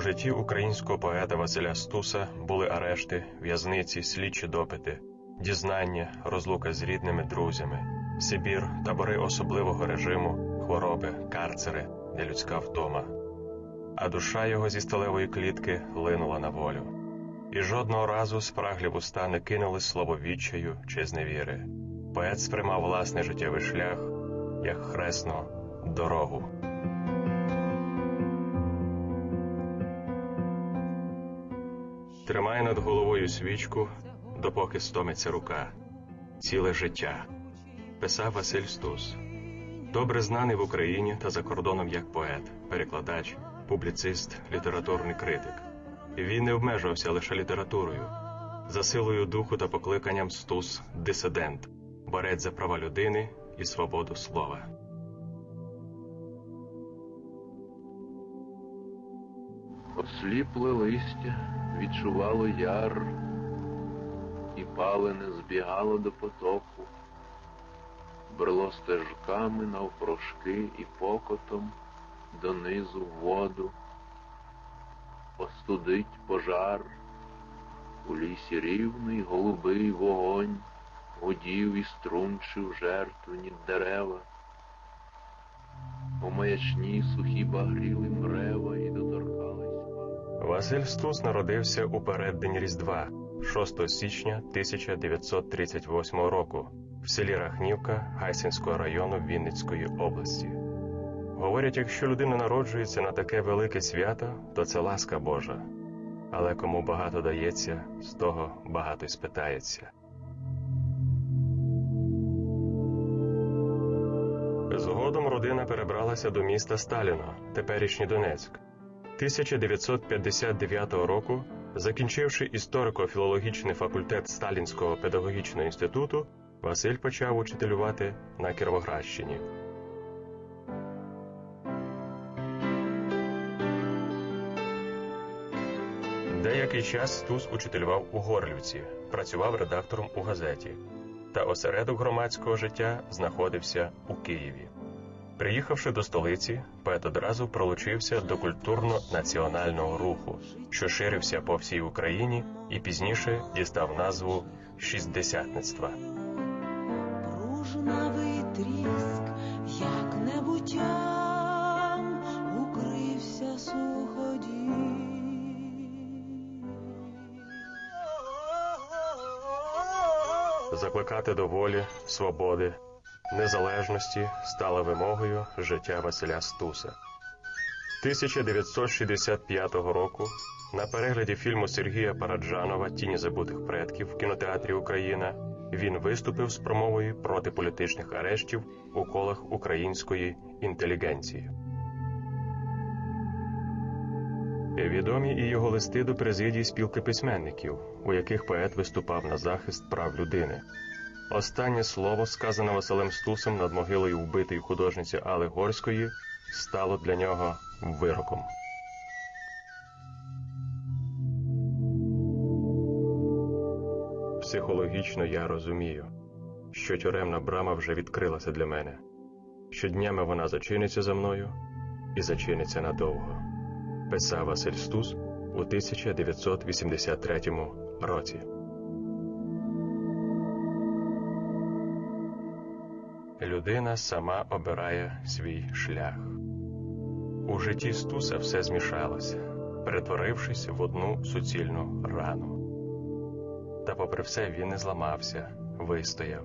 У житті українського поета Василя Стуса були арешти, в'язниці, слідчі допити, дізнання, розлука з рідними друзями, Сибір, табори особливого режиму, хвороби, карцери, нелюдська втома. А душа його зі сталевої клітки линула на волю. І жодного разу спраглі вуста не кинули слово відчаю чи зневіри. Поет сприймав власний життєвий шлях як хресну дорогу. Тримай над головою свічку, допоки стомиться рука. Ціле життя. Писав Василь Стус. Добре знаний в Україні та за кордоном як поет, перекладач, публіцист, літературний критик. Він не обмежувався лише літературою. За силою духу та покликанням Стус дисидент, борець за права людини і свободу слова. Осліпле листя відчувало яр, і палене збігало до потоку, брело стежками навпрошки і покотом донизу воду, остудить пожар, у лісі рівний голубий вогонь, гудів і струнчив жертвені дерева. У маячні сухі багріли мрева і доторкались. Василь Стус народився у переддень Різдва 6 січня 1938 року в селі Рахнівка Гайсинського району Вінницької області. Говорять, якщо людина народжується на таке велике свято, то це ласка Божа. Але кому багато дається, з того багато й спитається. Згодом родина перебралася до міста Сталіно, теперішній Донецьк. 1959 року, закінчивши історико-філологічний факультет Сталінського педагогічного інституту, Василь почав учителювати на Кіровоградщині. Деякий час Стус учителював у Горлівці, працював редактором у газеті, та осередок громадського життя знаходився у Києві. Приїхавши до столиці, поет одразу пролучився до культурно-національного руху, що ширився по всій Україні і пізніше дістав назву шістдесятництва. Пружнавий тріск, як небуттям укрився суході. Закликати до волі, свободи, незалежності стала вимогою життя Василя Стуса. 1965 року на перегляді фільму Сергія Параджанова Тіні забутих предків в кінотеатрі Україна він виступив з промовою проти політичних арештів у колах української інтелігенції. Відомі і його листи до президії спілки письменників, у яких поет виступав на захист прав людини. Останнє слово, сказане Василем Стусом над могилою вбитої художниці Али Горської, стало для нього вироком. Психологічно я розумію, що тюремна брама вже відкрилася для мене. Щоднями вона зачиниться за мною і зачиниться надовго. Писав Василь Стус у 1983 році. Людина сама обирає свій шлях. У житті Стуса все змішалося, перетворившись в одну суцільну рану. Та, попри все, він не зламався, вистояв.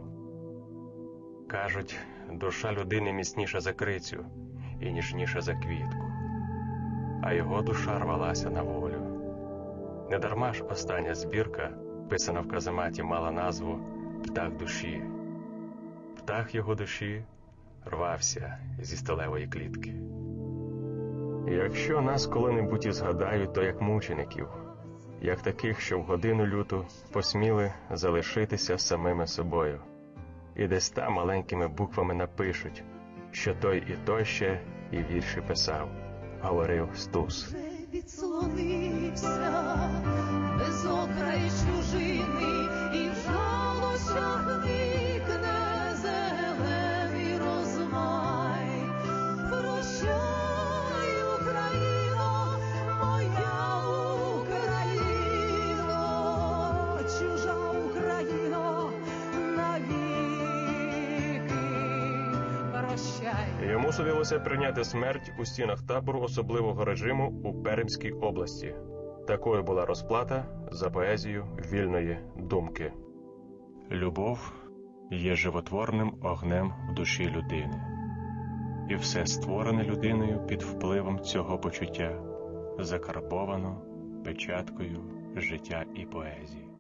Кажуть, душа людини міцніша за крицю і ніжніша за квітку, а його душа рвалася на волю. Недарма ж остання збірка, писана в казематі, мала назву Птах душі. Птах його душі рвався зі сталевої клітки. Якщо нас коли-небудь і згадають, то як мучеників, як таких, що в годину люту посміли залишитися самими собою, і десь там маленькими буквами напишуть, що той і той ще і вірші писав, говорив Стус. Відслонився Йому судилося прийняти смерть у стінах табору особливого режиму у Пермській області. Такою була розплата за поезію вільної думки. Любов є животворним огнем в душі людини, і все створене людиною під впливом цього почуття закарбовано печаткою життя і поезії.